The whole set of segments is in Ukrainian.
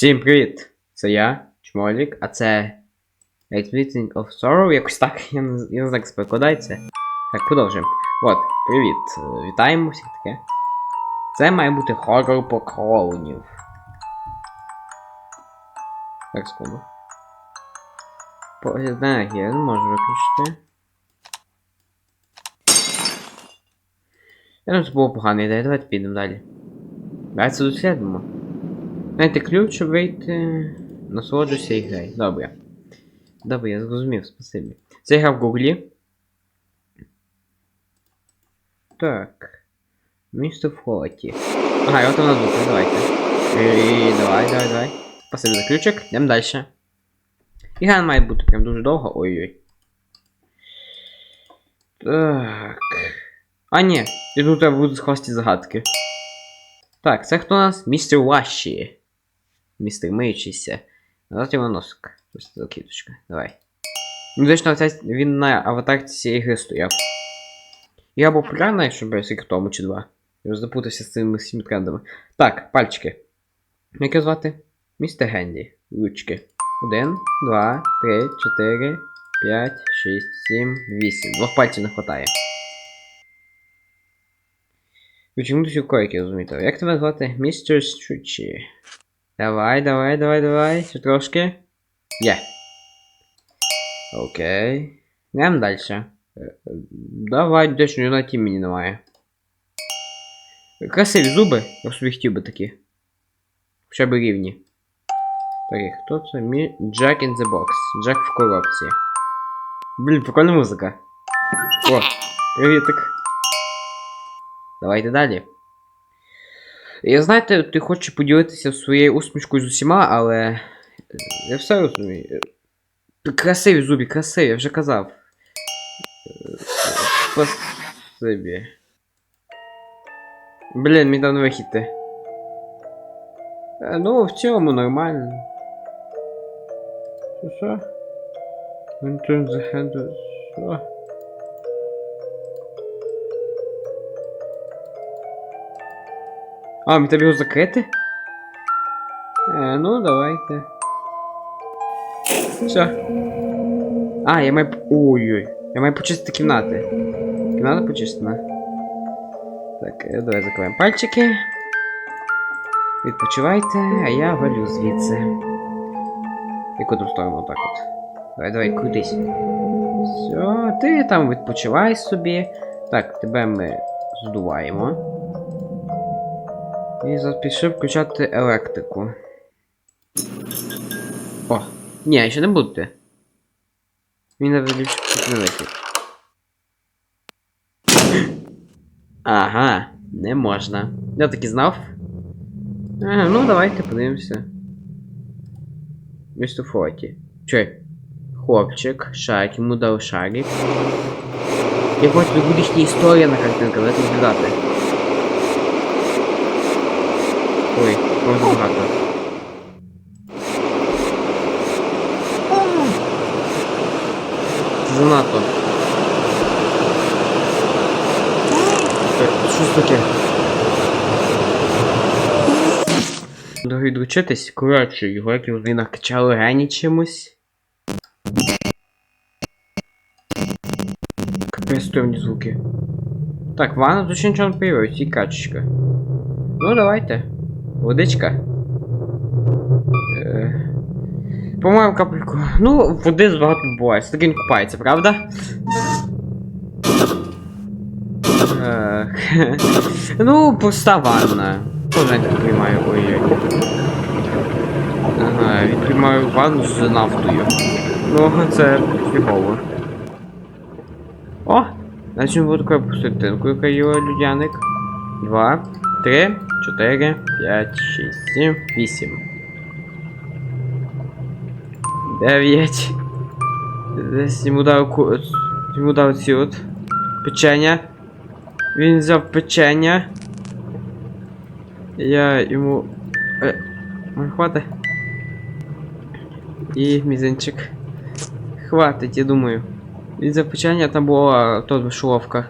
Всім привіт! Це я, Чмолік, а це Expediting of Sorrow, якось так, я не, я не знаю, як перекладається. Так, продовжуємо. От, привіт. Вітаємо всіх таке. Це має бути хоррор по клоунів. Так, секунду. По енергія, я не можу виключити. Я думаю, це було погана ідея, давайте підемо далі. Давайте дослідимо. Знаєте, ключ, щоб вийти. Насолоджуйся і грай. Добре. Добре, я зрозумів, спасибі. Це гра в гуглі. Так. Місто в холоті. Ага, і от вона звук, давайте. І давай, давай, давай. Спасибі за ключик, йдемо далі. І гра має бути прям дуже довго. Ой-ой. Так. А, ні, і тут буде скласти загадки. Так, це хто у нас? Містер Ваші. Містер миючийся. Назад його носик. Ось ця. Давай. Ну, ця- він на аватарці цієї гри стояв. Я був популярна, якщо без рік тому чи два. Я запутався з цими всіми трендами. Так, пальчики. Як його звати? Містер Генді. Ручки. Один, два, три, чотири, п'ять, шість, сім, вісім. Двох пальців не вистачає. Ви чому тут койки розумієте? Як тебе звати? Містер Стручі. Давай, давай, давай, давай. Ще трошки. Є. Окей. Йдемо далі. Е, е, Давай, десь на тім мені немає. Красиві зуби. Я собі хотів би такі. Хоча б рівні. Так, і хто це? Мі... Jack in the Box. Джек в коробці. Блін, прикольна музика. О, привітик. Давайте далі. Я знаєте, ти хочеш поділитися своєю усмішкою з усіма, але. е, Я все розумію. Е, Красиві зубі, красиві, я вже казав. Е, Спасибі. Блін, мені давно вихідти. Е, Ну, в цілому нормально. Що що? Що? А, мені тобі його закрити? Е, ну, давайте. Все. А, я маю. Ой-ой. Я маю почистити кімнати. Кімната почистена. Так, е, давай закриваємо пальчики. Відпочивайте, а я валю звідси. Яку ту сторону так от. Давай, давай, крутись. Все, ти там відпочивай собі. Так, тебе ми здуваємо. І запішив включати електрику. О! Ні, ще не будете. Він не вихід. Ага, не можна. Я таки знав. Ага, ну давайте подивимося. Місто фоті. Чой? Хлопчик, шарик, йому дав шарик. Я хочу будущая історія на картинках, давайте розглядати. Ой, можна багато. Занадто. Так, що ж таке? Дорогі дручитись, коротше, його як його накачали гені чимось. Капець звуки. Так, ванна тут ще нічого не появилось, і качечка. Ну, давайте. Водичка. Е, По-моєму, капельку. Ну, води збагато буває. Все таки він купається, правда? Е, ну, пуста ванна. Тоже я приймаю. Ой-ой. Ага, він ванну з нафтою. Ну, це фігово. О! Значить буду такою пустотинкою каю людяник. Два, три, чотири, п'ять, шість, сім, вісім. Дев'ять. Десь йому дав ку... Йому дав ці от печення. Він взяв печення. Я йому. Е, ой, хватить. І мізинчик. Хватить, я думаю. Він взяв печення, там була тут вишоловка.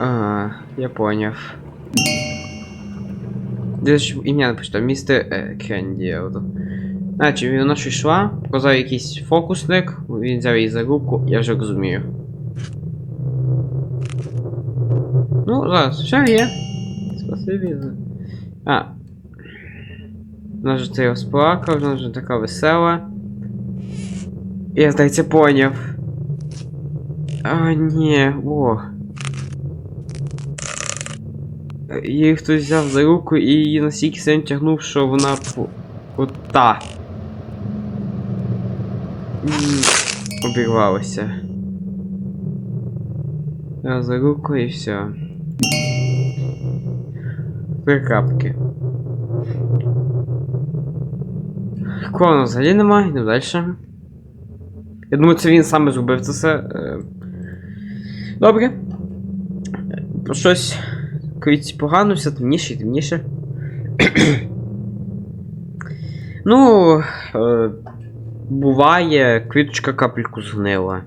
А, я поняв. Де ж ім'я прочитав, містер е, Кенді. Значить, вона ж йшла, показав якийсь фокусник, він взяв її за руку, я вже розумію. Ну, зараз, все є. Спасибі. А. Вона ж це розплакав, вона вже така весела. Я здається поняв. А, ні, о. Її хтось взяв за руку і її настільки сильно тягнув, що вона по... Ота. Обірвалася. Я за руку і все. Три крапки. Кого взагалі немає, йдемо далі. Я думаю, це він саме зробив це все. Е, Добре. Щось квітці погано, все темніше і темніше. ну. Е, буває, квіточка капельку згнила.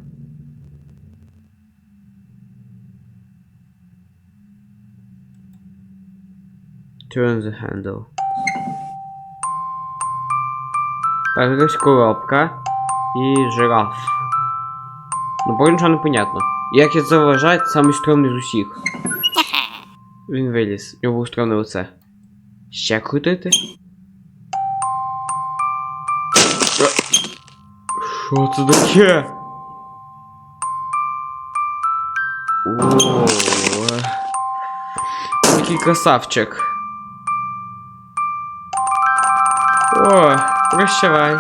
Turn the handle. Так, якась коробка і жираф. Ну, поки нічого не понятно. Як я це вважаю, це самий з усіх. Він виліз, у нього було стрьомне лице. Ще крутити? Е, Що це таке? О, який красавчик. О, прощавай.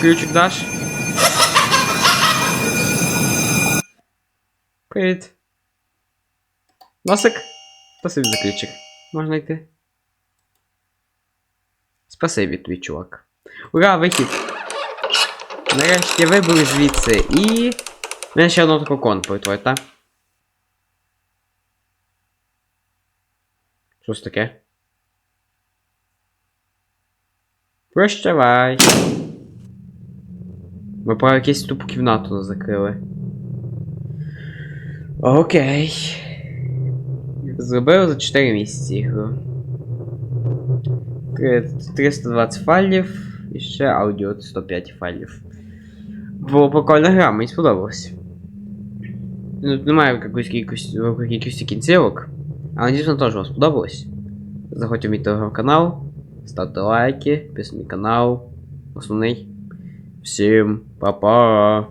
Ключик даш? Привіт. Носик? Спасибі за ключик. Можна йти? Спасибі, твій чувак. Ура, вихід! Нарешті вибив звідси і. Мене ще такого кон порятує, так? Що це таке? Прощавай. Ми про якусь тупу кімнату закрили. Окей. Зробив за 4 місяці ігру. Три- 320 файлів і ще аудіо 105 файлів. Було прикольна гра, мені сподобалось. Ну, тут немає якоїсь кількості, якихось кінцівок, але дійсно теж вам сподобалось. Заходьте в мій телеграм-канал, ставте лайки, підписуйтесь на мій канал, основний. Всім па-па!